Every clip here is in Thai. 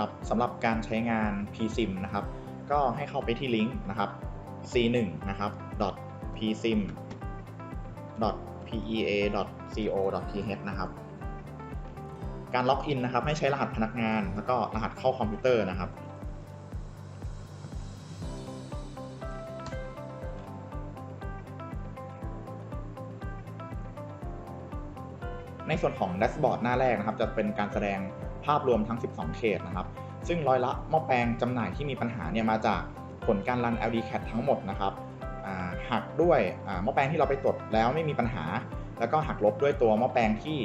นะครับสำหรับการใช้งาน psim นะครับ ก็ให้เข้าไปที่ลิงก์นะครับ c1 นะครับ .psim .pea .co .th นะครับการล็อกอินนะครับให้ใช้รหัสพนักงาน แล้วก็รหัสเข้าคอมพิวเตอร์นะครับ ในส่วนของแดชบอร์ดหน้าแรกนะครับ จะเป็นการแสดง ภาพรวมทั้ง 12 เขตนะครับ ซึ่งร้อยละหม้อแปลงจำหน่ายที่มีปัญหาเนี่ยมาจากผลการรัน LDCAT ทั้งหมดนะครับหักด้วยหม้อแปลงที่เราไปตรวจแล้วไม่มีปัญหา แล้วก็หักลบด้วยตัวหม้อแปลงที่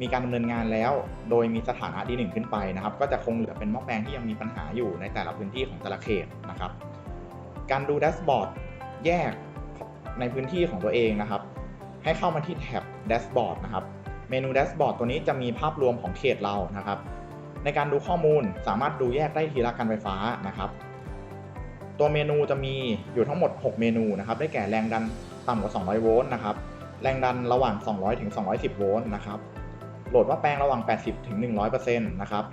มีการดำเนินงานแล้ว โดยมีสถานะ D1 ขึ้นไปนะครับ ก็จะคงเหลือเป็นหม้อแปลงที่ยังมีปัญหาอยู่ในแต่ละพื้นที่ของแต่ละเขตนะครับ การดูแดชบอร์ดแยกในพื้นที่ของตัวเองนะครับ ให้เข้ามาที่แท็บแดชบอร์ดนะครับ มนูแดชบอร์ดตัวนี้จะมีภาพรวมของเขตเรานะครับ ในการดูข้อมูลสามารถดูแยกได้ทีละการไฟฟ้านะครับ ตัวเมนูจะมีอยู่ทั้งหมด 6 เมนูนะครับ ได้แก่แรงดันต่ำกว่า 200 โวลต์นะครับ แรงดันระหว่าง 200 ถึง 210 โวลต์นะครับ โหลดว่าแปลงระหว่าง 80 ถึง 100%นะครับ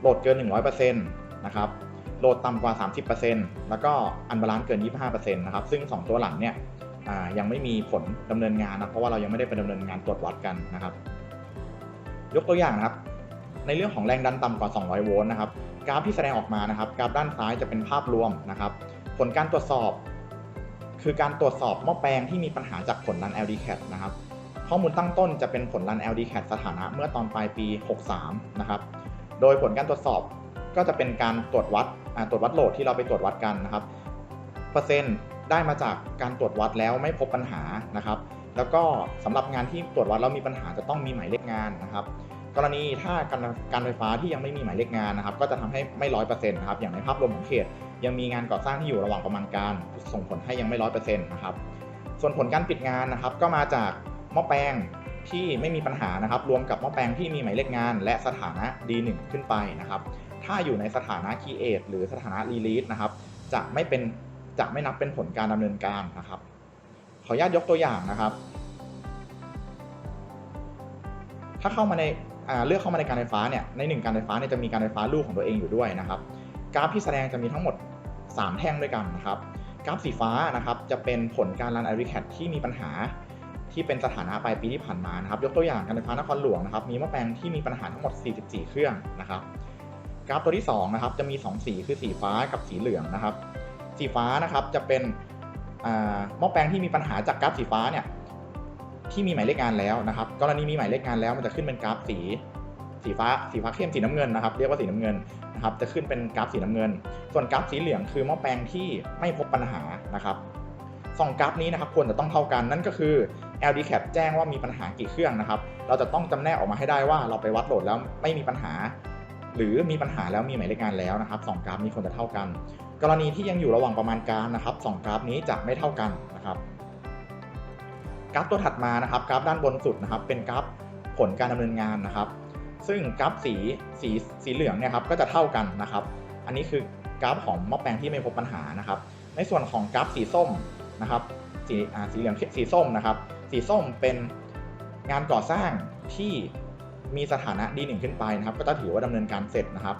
โหลดเกิน 100%นะครับ โหลดต่ำกว่า 30%แล้วก็อันบาลานซ์เกิน 25%นะครับ ซึ่ง 2 ตัวหลังเนี่ย ยังไม่มีผลดำเนินงานนะเพราะว่าเรายังไม่ได้ไปดำเนินงานตรวจวัดกันนะครับ ยกตัวอย่างนะครับ ในเรื่องของแรงดันต่ำกว่า 200 โวลต์นะครับกราฟที่แสดงออกมานะครับกราฟด้านซ้ายจะเป็นภาพรวมนะครับ ผลการตรวจสอบ คือการตรวจสอบหม้อแปลงที่มีปัญหาจากผลรัน LDCAT นะครับ ข้อมูลตั้งต้นจะเป็นผลรัน LDCAT สถานะเมื่อตอนปลายปี 63 นะครับ โดยผลการตรวจสอบก็จะเป็นการตรวจวัดตรวจวัดโหลดที่เราไปตรวจวัดกันนะครับ เปอร์เซ็นต์ ได้มาจากการตรวจวัดแล้วไม่พบปัญหานะครับ แล้วก็สำหรับงานที่ตรวจวัดแล้วมีปัญหาจะต้องมีหมายเลขงานนะครับ กรณีถ้าการการไฟฟ้าที่ยังไม่มีหมายเลขงานนะครับ ก็จะทำให้ไม่ร้อยเปอร์เซ็นต์นะครับ อย่างในภาพรวมของเขต ยังมีงานก่อสร้างที่อยู่ระหว่างประมาณการ ส่งผลให้ยังไม่ร้อยเปอร์เซ็นต์นะครับ ส่วนผลการปิดงานนะครับ ก็มาจากหม้อแปลงที่ไม่มีปัญหานะครับ รวมกับหม้อแปลงที่มีหมายเลขงาน และสถานะ D1 ขึ้นไปนะครับ ถ้าอยู่ในสถานะ Create หรือสถานะ Release นะครับ จะไม่เป็น จะไม่นับเป็นผลการดำเนินการนะครับ ขออนุญาตยกตัวอย่างนะครับ ถ้าเข้ามาในเลือกเข้ามาในการไฟฟ้าเนี่ยในหนึ่งการไฟฟ้าเนี่ยจะมีการไฟฟ้าลูกของตัวเองอยู่ด้วยนะครับ กราฟที่แสดงจะมีทั้งหมด 3 แท่งด้วยกันนะครับ กราฟสีฟ้านะครับจะเป็นผลการรัน a r i c a t ที่มีปัญหาที่เป็นสถานะปลายปีที่ผ่านมานะครับ ยกตัวอย่างการไฟฟ้านครหลวงนะครับ มีหม้อแปลงที่มีปัญหาทั้งหมด 44 เครื่องนะครับ กราฟตัวที่2นะครับจะมี 2 สีคือสีฟ้ากับสีเหลืองนะครับ สีฟ้านะครับจะเป็นอ่าหม้อแปลงที่มีปัญหาจากกราฟสีฟ้าเนี่ยที่มีหมายเลขงานแล้วนะครับ กรณีมีหมายเลขงานแล้วมันจะขึ้นเป็นกราฟสีสีฟ้าสีฟ้าเข้มสีน้ำเงินนะครับ เรียกว่าสีน้ำเงินนะครับ จะขึ้นเป็นกราฟสีน้ำเงิน ส่วนกราฟสีเหลืองคือหม้อแปลงที่ไม่พบปัญหานะครับสองกราฟนี้นะครับควรจะต้องเท่ากันนั่นก็คือ LDCAT แจ้งว่ามีปัญหากี่เครื่องนะครับ เราจะต้องจำแนกออกมาให้ได้ว่าเราไปวัดโหลดแล้วไม่มีปัญหา หรือมีปัญหาแล้วมีหมายเลขงานแล้วนะครับสองกราฟนี้ควรจะเท่ากัน กรณีที่ยังอยู่ระหว่างประมาณการนะครับสองกราฟนี้จะไม่เท่ากันนะครับ กราฟตัวถัดมานะครับ กราฟด้านบนสุดนะครับ เป็นกราฟผลการดำเนินงานนะครับ ซึ่งกราฟสีสีสีเหลืองเนี่ยครับก็จะเท่ากันนะครับ อันนี้คือกราฟของมอแปลงที่ไม่พบปัญหานะครับ ในส่วนของกราฟสีส้มนะครับ สีสีเหลืองสีส้มนะครับ สีส้มเป็นงานก่อสร้างที่มีสถานะ D1 ขึ้นไปนะครับ ก็จะถือว่าดำเนินการเสร็จนะครับ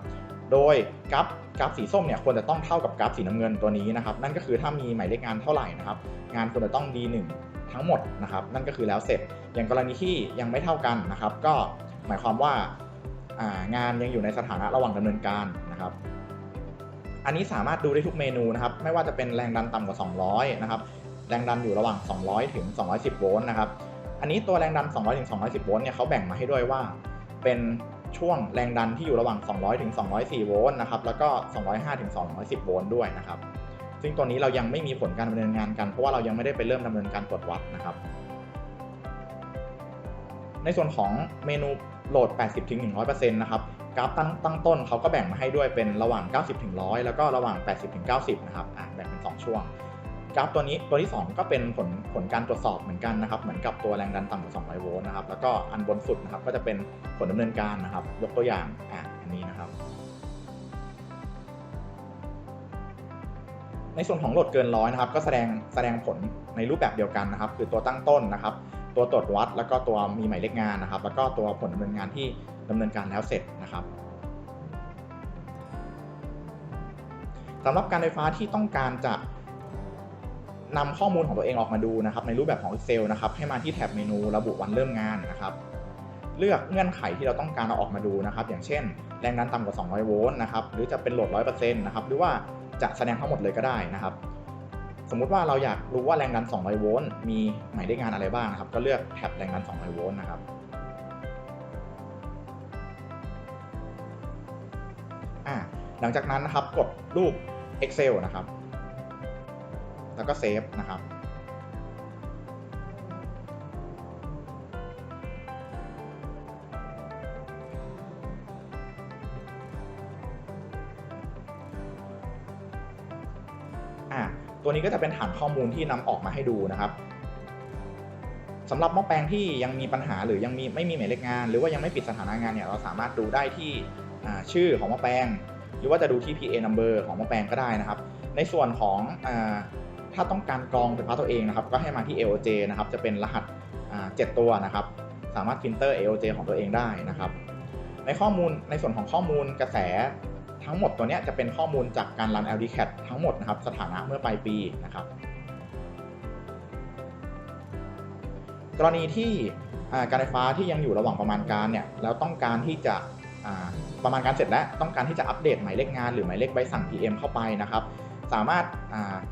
โดยกราฟกราฟสีส้มเนี่ยควรจะต้องเท่ากับกราฟสีน้ำเงินตัวนี้นะครับ นั่นก็คือถ้ามีหมายเลขงานเท่าไหร่นะครับ งานควรจะต้อง D1 ทั้งหมดนะครับ นั่นก็คือแล้วเสร็จ อย่างกรณีที่ยังไม่เท่ากันนะครับ ก็หมายความว่าอ่างานยังอยู่ในสถานะระหว่างดำเนินการนะครับ อันนี้สามารถดูได้ทุกเมนูนะครับ ไม่ว่าจะเป็นแรงดันต่ำกว่า 200 นะครับ แรงดันอยู่ระหว่าง 200 ถึง 210 โวลต์นะครับ อันนี้ตัวแรงดัน 200 ถึง 210 โวลต์เนี่ยเขาแบ่งมาให้ด้วยว่าเป็น ช่วงแรงดันที่อยู่ระหว่าง 200ถึง204 โวลต์นะครับ แล้วก็ 205ถึง210 โวลต์ด้วยนะครับ ซึ่งตัวนี้เรายังไม่มีผลการดำเนินงานกัน เพราะว่าเรายังไม่ได้ไปเริ่มดำเนินการตรวจวัดนะครับ ในส่วนของเมนูโหลด 80ถึง100%นะครับ กราฟตั้งตั้งต้นเขาก็แบ่งมาให้ด้วยเป็นระหว่าง 90ถึง100 แล้วก็ระหว่าง 80ถึง90 นะครับ อะแบ่งเป็น 2 ช่วง กราฟตัวนี้ตัวที่ 2 ก็เป็นผลผลการตรวจสอบเหมือนกันนะครับ เหมือนกับตัวแรงดันต่ำกว่า 200 โวลต์นะครับ แล้วก็อันบนสุดนะครับก็จะเป็นผลดำเนินการนะครับ ยกตัวอย่างอะอันนี้นะครับ ในส่วนของโหลดเกินร้อยนะครับ ก็แสดงแสดงผลในรูปแบบเดียวกันนะครับ คือตัวตั้งต้นนะครับ ตัวตรวจวัด แล้วก็ตัวมีหมายเลขงานนะครับ แล้วก็ตัวผลดำเนินงานที่ดำเนินการแล้วเสร็จนะครับสำหรับการไฟฟ้าที่ต้องการจะ นำข้อมูลของตัวเองออกมาดูนะครับในรูปแบบของ Excel นะครับให้มาที่แท็บเมนูระบุวันเริ่มงานนะครับเลือกเงื่อนไขที่เราต้องการเอาออกมาดูนะครับ อย่างเช่น แรงดันต่ำกว่า 200 โวลต์นะครับหรือจะเป็นโหลด 100%นะครับหรือว่าจะแสดงทั้งหมดเลยก็ได้นะครับ สมมุติว่าเราอยากรู้ว่าแรงดัน 200 โวลต์มีหมายเลขงานอะไรบ้างนะครับ ก็เลือกแท็บแรงดัน 200 โวลต์นะครับอ่าหลังจากนั้นนะครับกดรูป Excel นะครับ แล้วก็เซฟนะครับตัวนี้ก็จะเป็นฐานข้อมูลที่นำออกมาให้ดูนะครับสำหรับหม้อแปลงที่ยังมีปัญหาหรือยังมีไม่มีหมายเลขงาน หรือว่ายังไม่ปิดสถานะงานเนี่ยเราสามารถดูได้ที่ชื่อของหม้อแปลง หรือว่าจะดูที่ PA number ของหม้อแปลงก็ได้นะครับ ในส่วนของ ถ้าต้องการกรองไฟฟ้าตัวเองนะครับก็ให้มาที่ AOJ นะครับจะเป็นรหัสอ่า7ตัวนะครับสามารถฟิลเตอร์ AOJ ของตัวเองได้นะครับ ในข้อมูลในส่วนของข้อมูลกระแสทั้งหมดตัวนี้จะเป็นข้อมูลจากการรัน LDCAT ทั้งหมดนะครับสถานะเมื่อปลายปีนะครับกรณีที่การไฟฟ้าที่ยังอยู่ระหว่างประมาณการเนี่ยแล้วต้องการที่จะประมาณการเสร็จแล้วต้องการที่จะอัปเดตหมายเลขงานหรือหมายเลขใบสั่ง PM เข้าไปนะครับ สามารถ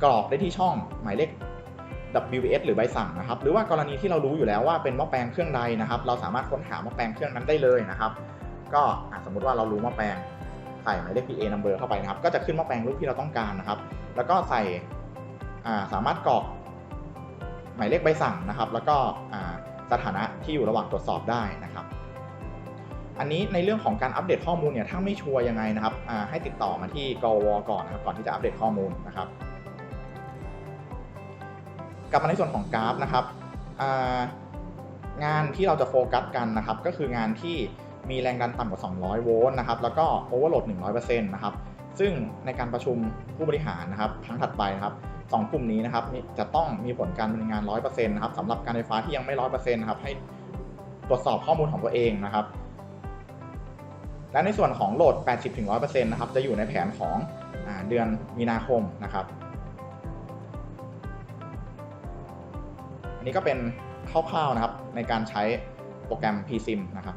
กรอกได้ที่ช่องหมายเลข WS หรือใบสั่งนะครับ หรือว่ากรณีที่เรารู้อยู่แล้วว่าเป็นหม้อแปลงเครื่องใดนะครับ เราสามารถค้นหาหม้อแปลงเครื่องนั้นได้เลยนะครับ ก็สมมุติว่าเรารู้หม้อแปลงใส่หมายเลข PA number เข้าไปนะครับ ก็จะขึ้นหม้อแปลงรูปที่เราต้องการนะครับ แล้วก็ใส่สามารถกรอกหมายเลขใบสั่งนะครับ แล้วก็สถานะที่อยู่ระหว่างตรวจสอบได้นะครับ อันนี้ในเรื่องของการอัปเดตข้อมูลเนี่ยถ้าไม่ชัวร์ยังไงนะครับให้ติดต่อมาที่กวก่อนนะครับก่อนที่จะอัปเดตข้อมูลนะครับ กลับมาในส่วนของกราฟนะครับงานที่เราจะโฟกัสกันนะครับ ก็คืองานที่มีแรงดันต่ำกว่า 200 โวลต์นะครับแล้วก็โอเวอร์โหลด 100%นะครับซึ่งในการประชุมผู้บริหารนะครับครั้งถัดไปนะครับสองกลุ่มนี้นะครับจะต้องมีผลการดำเนินงาน 100%นะครับสำหรับการไฟฟ้าที่ยังไม่ 100%นะครับให้ตรวจสอบข้อมูลของตัวเองนะครับ และในส่วนของโหลด 80-100%นะครับจะอยู่ในแผนของอเดือนมีนาคมนะครับ อันนี้ก็เป็นคร่าวๆนะครับในการใช้โปรแกรม PSIM นะครับ